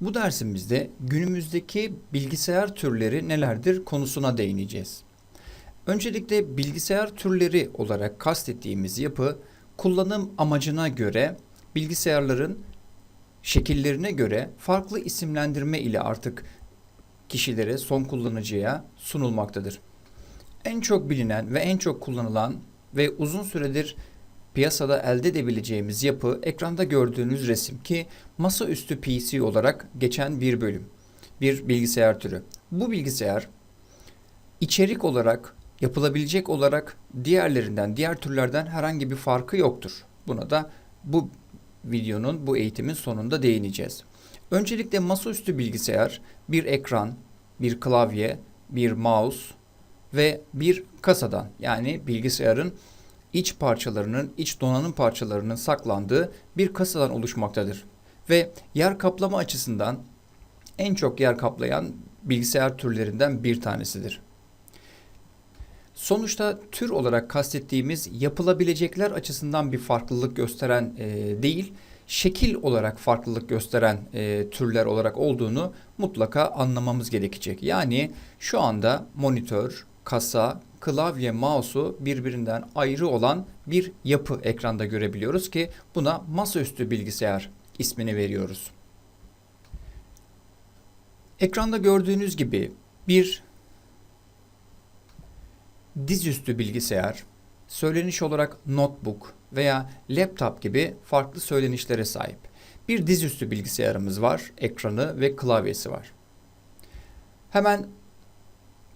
Bu dersimizde günümüzdeki bilgisayar türleri nelerdir konusuna değineceğiz. Öncelikle bilgisayar türleri olarak kastettiğimiz yapı kullanım amacına göre bilgisayarların şekillerine göre farklı isimlendirme ile artık kişilere, son kullanıcıya sunulmaktadır. En çok bilinen ve en çok kullanılan ve uzun süredir piyasada elde edebileceğimiz yapı ekranda gördüğünüz resim ki masaüstü PC olarak geçen bir bölüm, bir bilgisayar türü. Bu bilgisayar içerik olarak, yapılabilecek olarak diğerlerinden, diğer türlerden herhangi bir farkı yoktur. Buna da bu videonun, bu eğitimin sonunda değineceğiz. Öncelikle masaüstü bilgisayar bir ekran, bir klavye, bir mouse ve bir kasadan yani bilgisayarın iç parçalarının, iç donanım parçalarının saklandığı bir kasadan oluşmaktadır. Ve yer kaplama açısından en çok yer kaplayan bilgisayar türlerinden bir tanesidir. Sonuçta tür olarak kastettiğimiz yapılabilecekler açısından bir farklılık gösteren e, değil, şekil olarak farklılık gösteren e, türler olarak olduğunu mutlaka anlamamız gerekecek. Yani şu anda monitör, kasa, klavye, mouse'u birbirinden ayrı olan bir yapı ekranda görebiliyoruz ki buna masaüstü bilgisayar ismini veriyoruz. Ekranda gördüğünüz gibi bir dizüstü bilgisayar, söyleniş olarak notebook veya laptop gibi farklı söylenişlere sahip. Bir dizüstü bilgisayarımız var, ekranı ve klavyesi var. Hemen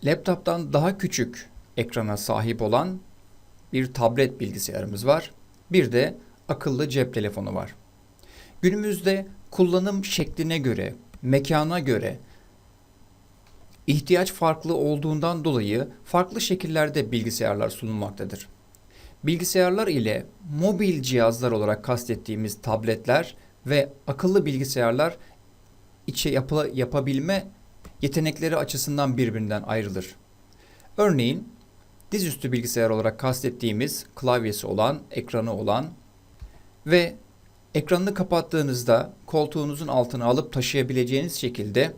laptop'tan daha küçük ekrana sahip olan bir tablet bilgisayarımız var. Bir de akıllı cep telefonu var. Günümüzde kullanım şekline göre, mekana göre ihtiyaç farklı olduğundan dolayı farklı şekillerde bilgisayarlar sunulmaktadır. Bilgisayarlar ile mobil cihazlar olarak kastettiğimiz tabletler ve akıllı bilgisayarlar içe yapı, yapabilme yetenekleri açısından birbirinden ayrılır. Örneğin dizüstü bilgisayar olarak kastettiğimiz klavyesi olan, ekranı olan ve ekranını kapattığınızda koltuğunuzun altına alıp taşıyabileceğiniz şekilde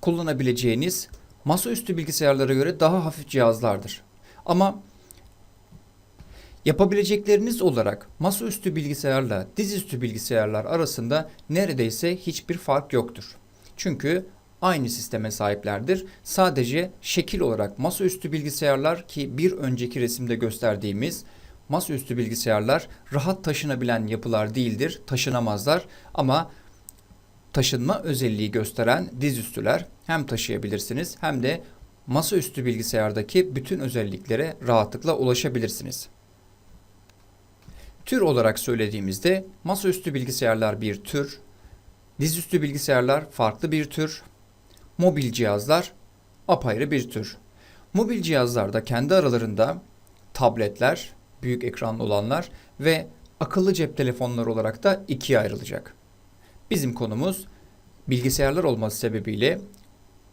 kullanabileceğiniz masaüstü bilgisayarlara göre daha hafif cihazlardır. Ama yapabilecekleriniz olarak masaüstü bilgisayarla dizüstü bilgisayarlar arasında neredeyse hiçbir fark yoktur. Çünkü aynı sisteme sahiplerdir. Sadece şekil olarak masaüstü bilgisayarlar ki bir önceki resimde gösterdiğimiz masaüstü bilgisayarlar rahat taşınabilen yapılar değildir. Taşınamazlar ama taşınma özelliği gösteren dizüstüler hem taşıyabilirsiniz hem de masaüstü bilgisayardaki bütün özelliklere rahatlıkla ulaşabilirsiniz. Tür olarak söylediğimizde masaüstü bilgisayarlar bir tür, dizüstü bilgisayarlar farklı bir tür, mobil cihazlar apayrı bir tür. Mobil cihazlarda kendi aralarında tabletler, büyük ekranlı olanlar ve akıllı cep telefonları olarak da ikiye ayrılacak. Bizim konumuz bilgisayarlar olması sebebiyle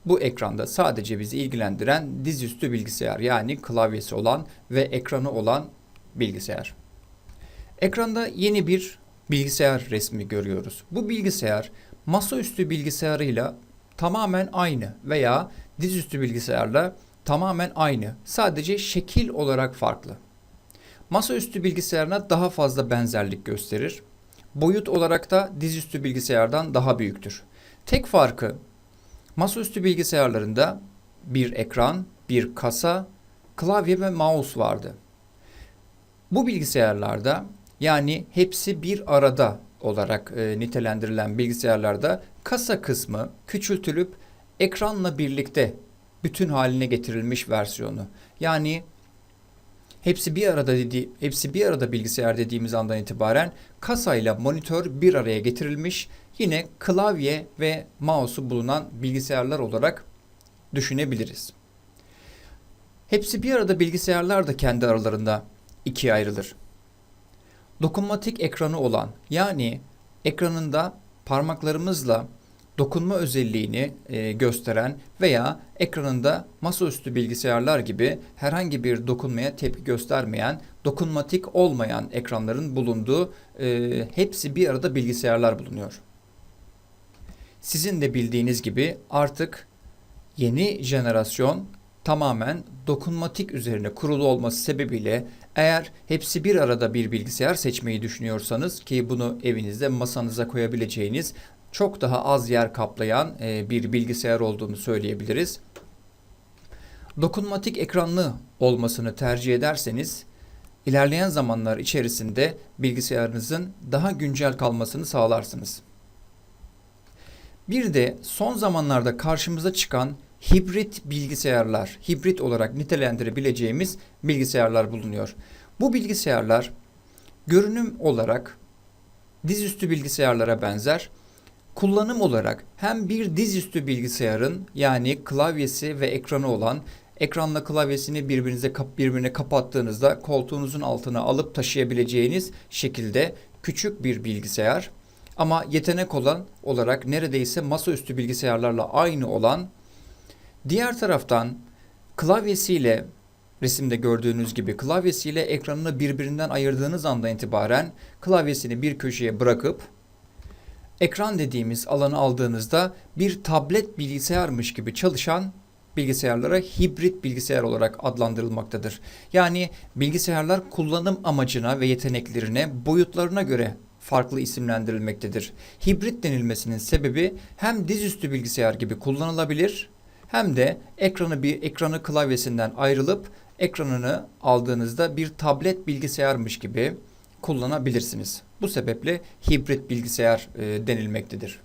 bu ekranda sadece bizi ilgilendiren dizüstü bilgisayar yani klavyesi olan ve ekranı olan bilgisayar. Ekranda yeni bir bilgisayar resmi görüyoruz. Bu bilgisayar masaüstü bilgisayarıyla tamamen aynı veya dizüstü bilgisayarla tamamen aynı. Sadece şekil olarak farklı. Masaüstü bilgisayarına daha fazla benzerlik gösterir. Boyut olarak da dizüstü bilgisayardan daha büyüktür. Tek farkı masaüstü bilgisayarlarında bir ekran, bir kasa, klavye ve mouse vardı. Bu bilgisayarlarda yani hepsi bir arada olarak e, nitelendirilen bilgisayarlarda kasa kısmı küçültülüp ekranla birlikte bütün haline getirilmiş versiyonu. Yani hepsi bir arada dedi, hepsi bir arada bilgisayar dediğimiz andan itibaren kasayla monitör bir araya getirilmiş yine klavye ve mouse'u bulunan bilgisayarlar olarak düşünebiliriz. Hepsi bir arada bilgisayarlar da kendi aralarında ikiye ayrılır. Dokunmatik ekranı olan yani ekranında parmaklarımızla dokunma özelliğini e, gösteren veya ekranında masaüstü bilgisayarlar gibi herhangi bir dokunmaya tepki göstermeyen, dokunmatik olmayan ekranların bulunduğu e, hepsi bir arada bilgisayarlar bulunuyor. sizin de bildiğiniz gibi artık yeni jenerasyon tamamen dokunmatik üzerine kurulu olması sebebiyle eğer hepsi bir arada bir bilgisayar seçmeyi düşünüyorsanız ki bunu evinizde masanıza koyabileceğiniz çok daha az yer kaplayan e, bir bilgisayar olduğunu söyleyebiliriz. Dokunmatik ekranlı olmasını tercih ederseniz ilerleyen zamanlar içerisinde bilgisayarınızın daha güncel kalmasını sağlarsınız. Bir de son zamanlarda karşımıza çıkan hibrit bilgisayarlar, hibrit olarak nitelendirebileceğimiz bilgisayarlar bulunuyor. Bu bilgisayarlar görünüm olarak dizüstü bilgisayarlara benzer. Kullanım olarak hem bir dizüstü bilgisayarın yani klavyesi ve ekranı olan ekranla klavyesini birbirinize birbirine kapattığınızda koltuğunuzun altına alıp taşıyabileceğiniz şekilde küçük bir bilgisayar ama yetenek olan olarak neredeyse masaüstü bilgisayarlarla aynı olan diğer taraftan klavyesiyle resimde gördüğünüz gibi klavyesiyle ekranını birbirinden ayırdığınız anda itibaren klavyesini bir köşeye bırakıp ekran dediğimiz alanı aldığınızda bir tablet bilgisayarmış gibi çalışan bilgisayarlara hibrit bilgisayar olarak adlandırılmaktadır. Yani bilgisayarlar kullanım amacına ve yeteneklerine, boyutlarına göre farklı isimlendirilmektedir. Hibrit denilmesinin sebebi hem dizüstü bilgisayar gibi kullanılabilir hem de ekranı bir ekranı klavyesinden ayrılıp ekranını aldığınızda bir tablet bilgisayarmış gibi kullanabilirsiniz. Bu sebeple hibrit bilgisayar e, denilmektedir.